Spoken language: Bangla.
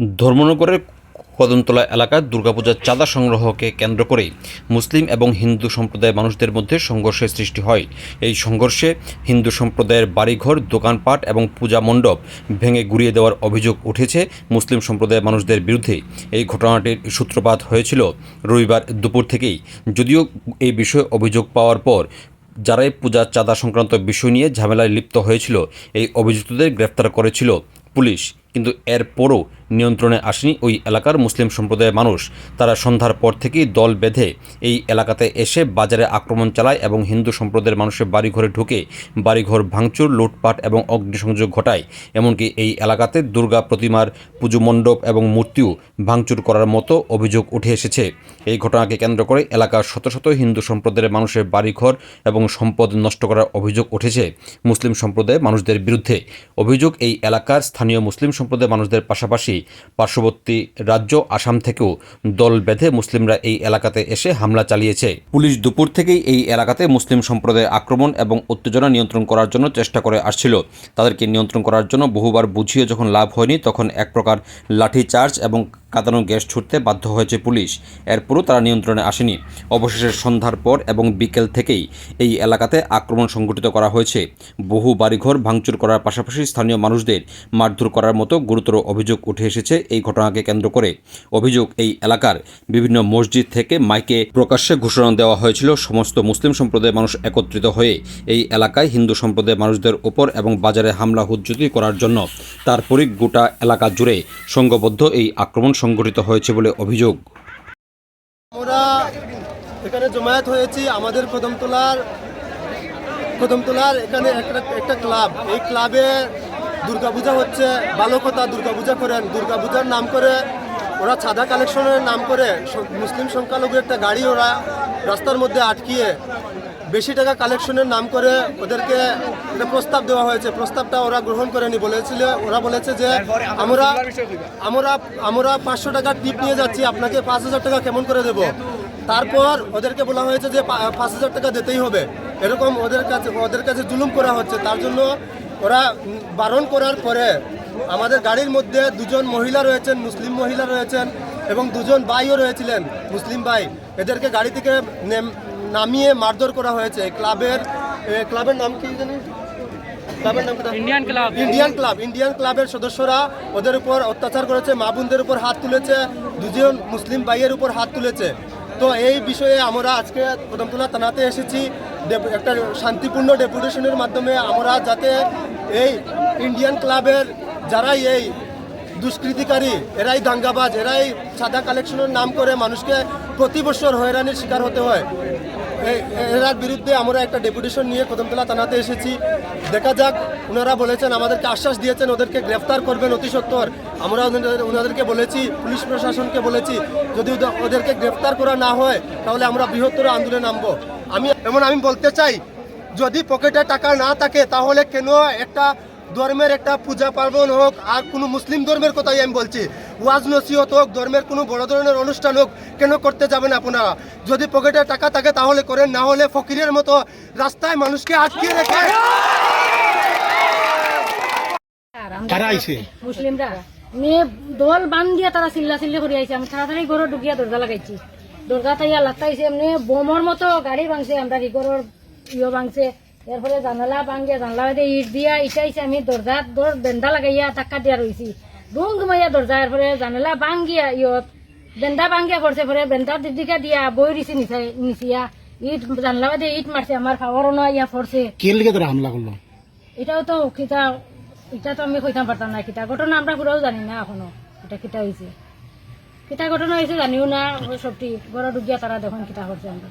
ধর্মনগরের কদমতলা এলাকার দুর্গাপূজার চাঁদা সংগ্রহকে কেন্দ্র করে মুসলিম এবং হিন্দু সম্প্রদায়ের মানুষদের মধ্যে সংঘর্ষের সৃষ্টি হয়। এই সংঘর্ষে হিন্দু সম্প্রদায়ের বাড়িঘর, দোকানপাট এবং পূজা মণ্ডপ ভেঙে গুড়িয়ে দেওয়ার অভিযোগ উঠেছে মুসলিম সম্প্রদায়ের মানুষদের বিরুদ্ধে। এই ঘটনাটির সূত্রপাত হয়েছিল রবিবার দুপুর থেকেই। যদিও এই বিষয়ে অভিযোগ পাওয়ার পর যারাই পূজার চাঁদা সংক্রান্ত বিষয় নিয়ে ঝামেলায় লিপ্ত হয়েছিল, এই অভিযুক্তদের গ্রেফতার করেছিল পুলিশ। কিন্তু এরপরও নিয়ন্ত্রণে আসেনি ওই এলাকার মুসলিম সম্প্রদায়ের মানুষ। তারা সন্ধ্যার পর থেকেই দল বেঁধে এই এলাকাতে এসে বাজারে আক্রমণ চালায় এবং হিন্দু সম্প্রদায়ের মানুষের বাড়িঘরে ঢুকে বাড়িঘর ভাঙচুর, লুটপাট এবং অগ্নিসংযোগ ঘটায়। এমনকি এই এলাকাতে দুর্গা প্রতিমার পুজো মণ্ডপ এবং মূর্তিও ভাঙচুর করার মতো অভিযোগ উঠে এসেছে। এই ঘটনাকে কেন্দ্র করে এলাকার শত শত হিন্দু সম্প্রদায়ের মানুষের বাড়িঘর এবং সম্পদ নষ্ট করার অভিযোগ উঠেছে। মুসলিম সম্প্রদায়ের মানুষদের বিরুদ্ধে অভিযোগ এই এলাকার স্থানীয় মুসলিম সম্প্রদায়ের মানুষদের পাশাপাশি পার্শ্ববর্তী রাজ্য আসাম থেকেও দল বেঁধে মুসলিমরা এই এলাকাতে এসে হামলা চালিয়েছে। পুলিশ দুপুর থেকেই এই এলাকাতে মুসলিম সম্প্রদায়ের আক্রমণ এবং উত্তেজনা নিয়ন্ত্রণ করার জন্য চেষ্টা করে আসছিল। তাদেরকে নিয়ন্ত্রণ করার জন্য বহুবার বুঝিয়ে যখন লাভ হয়নি, তখন এক প্রকার লাঠি চার্জ এবং কাঁদানো গ্যাস ছুটতে বাধ্য হয়েছে পুলিশ। এরপরও তারা নিয়ন্ত্রণে আসেনি। অবশেষে সন্ধ্যার পর এবং বিকেল থেকেই এই এলাকাতে আক্রমণ সংঘটিত করা হয়েছে। বহু বাড়িঘর ভাঙচুর করার পাশাপাশি স্থানীয় মানুষদের মারধর করার মতো গুরুতর অভিযোগ উঠে এসেছে এই ঘটনাকে কেন্দ্র করে। অভিযোগ, এই এলাকার বিভিন্ন মসজিদ থেকে মাইকে প্রকাশ্যে ঘোষণা দেওয়া হয়েছিল। সমস্ত মুসলিম সম্প্রদায়ের মানুষ একত্রিত হয়ে এই এলাকায় হিন্দু সম্প্রদায়ের মানুষদের ওপর এবং বাজারে হামলা হুজ্জুতি করার জন্য তারপরই গোটা এলাকা জুড়ে সংঘবদ্ধ এই আক্রমণ সংঘটিত হয়েছে বলে অভিযোগ। আমরা এখানে জমায়েত হয়েছি, আমাদের কদমতলার কদমতলার এখানে একটা একটা ক্লাব। এই ক্লাবে দুর্গাপূজা হচ্ছে, বালকতা দুর্গাপূজা করেন। দুর্গাপূজার নাম করে ওরা ছাদা কালেকশনের নাম করে, মুসলিম সংখ্যালঘু একটা গাড়ি ওরা রাস্তার মধ্যে আটকিয়ে বেশি টাকা কালেকশনের নাম করে ওদেরকে একটা প্রস্তাব দেওয়া হয়েছে। প্রস্তাবটা ওরা গ্রহণ করেনি বলেছিল। ওরা বলেছে যে আমরা আমরা আমরা পাঁচশো টাকার টিপ নিয়ে যাচ্ছি। আপনাকে পাঁচ হাজার টাকা কেমন করে দেব? তারপর ওদেরকে বলা হয়েছে যে পাঁচ হাজার টাকা দিতেই হবে। এরকম ওদের কাছে ওদের কাছে জুলুম করা হচ্ছে। তার জন্য ওরা বারণ করার পরে আমাদের গাড়ির মধ্যে দুজন মহিলা রয়েছেন মুসলিম মহিলা রয়েছেন এবং দুজন ভাইও রয়েছিলেন মুসলিম ভাই। এদেরকে গাড়ি থেকে নেম- নামিয়ে মারধর করা হয়েছে। ক্লাবের ক্লাবের নাম কি জানি? Indian club Indian club Indian ক্লাবের সদস্যরা ওদের উপর অত্যাচার করেছে মা বোনদের উপর হাত তুলেছে দুজন মুসলিম ভাইয়ের উপর হাত তুলেছে। তো এই বিষয়ে আমরা আজকে কদমতলা থানাতে এসেছি। একটা শান্তিপূর্ণ ডেপুটেশনের মাধ্যমে আমরা যাতে এই ইন্ডিয়ান ক্লাবের যারাই এই দুষ্কৃতিকারী এরাই দাঙ্গাবাজ এরাই সাদা কালেকশনের নাম করে মানুষকে প্রতি বছর হয়রানির শিকার হতে হয়। এরার বিরুদ্ধে আমরা একটা ডেপুটেশন নিয়ে কদমতলা থানাতে এসেছি। দেখা যাক ওনারা বলেছেন, আমাদেরকে আশ্বাস দিয়েছেন, ওদেরকে গ্রেফতার করবেন অতি সত্তর আমরা ওনাদেরকে বলেছি, পুলিশ প্রশাসনকে বলেছি, যদি ওদেরকে গ্রেফতার করা না হয়, তাহলে আমরা বৃহত্তর আন্দোলনে নামবো। আমি এমন আমি বলতে চাই, যদি পকেটে টাকা না থাকে, তাহলে কেন একটা ধর্মের একটা পূজা পার্বণ হোক, আর কোনো মুসলিম ধর্মের কথাই আমি বলছি। ওয়াজ নসিহত হোক ধর্মের কোনো বড় ধরনের অনুষ্ঠান হোক কেন করতে যাবেন আপনারা? যদি পকেটে টাকা থাকে তাহলে করেন না হলে ফকিরের মতো রাস্তায় মানুষকে আটকে রেখে। মুসলিমরা। মেয়ে দল বান দিয়া তারা চিল্লা চিল্লি করে আইছে। আমি তাড়াতাড়ি ঘরে ঢুকিয়া দরজা লাগাইছি। দরজা তাইয়া লাগাইছে এমনি বোমর মতো গাড়ি ভাঙছে আমরা কি ঘরের ইয়ে ভাঙছে। এরপরে জানালা ভাঙিয়া জানলা ইট দিয়া ইটাইছে আমি দরজা দর বেন্দা লাগাইয়া ধাক্কা দিয়া রইছি। দুম দুমাইয়া দরজা এরপরে জানালা ভাঙিয়া ইয়ত বেন্দা ভাঙিয়া পড়ছে পরে বেন্দা দিদিকা দিয়া বই দিছি নিচাই নিচিয়া। ইট জানলা বাইতে ইট মারছে আমার খাওয়ারও না ইয়া পড়ছে কে লিগে তারা হামলা করল এটাও তো কিতা এটা তো আমি কইতাম পারতাম না কিতা ঘটনা আমরা পুরাও জানি না এখনও এটা কিতা হয়েছে কিতা ঘটনা হয়েছে জানিও না সবটি। বড় ডুগিয়া তারা দেখুন কিতা করছে আমরা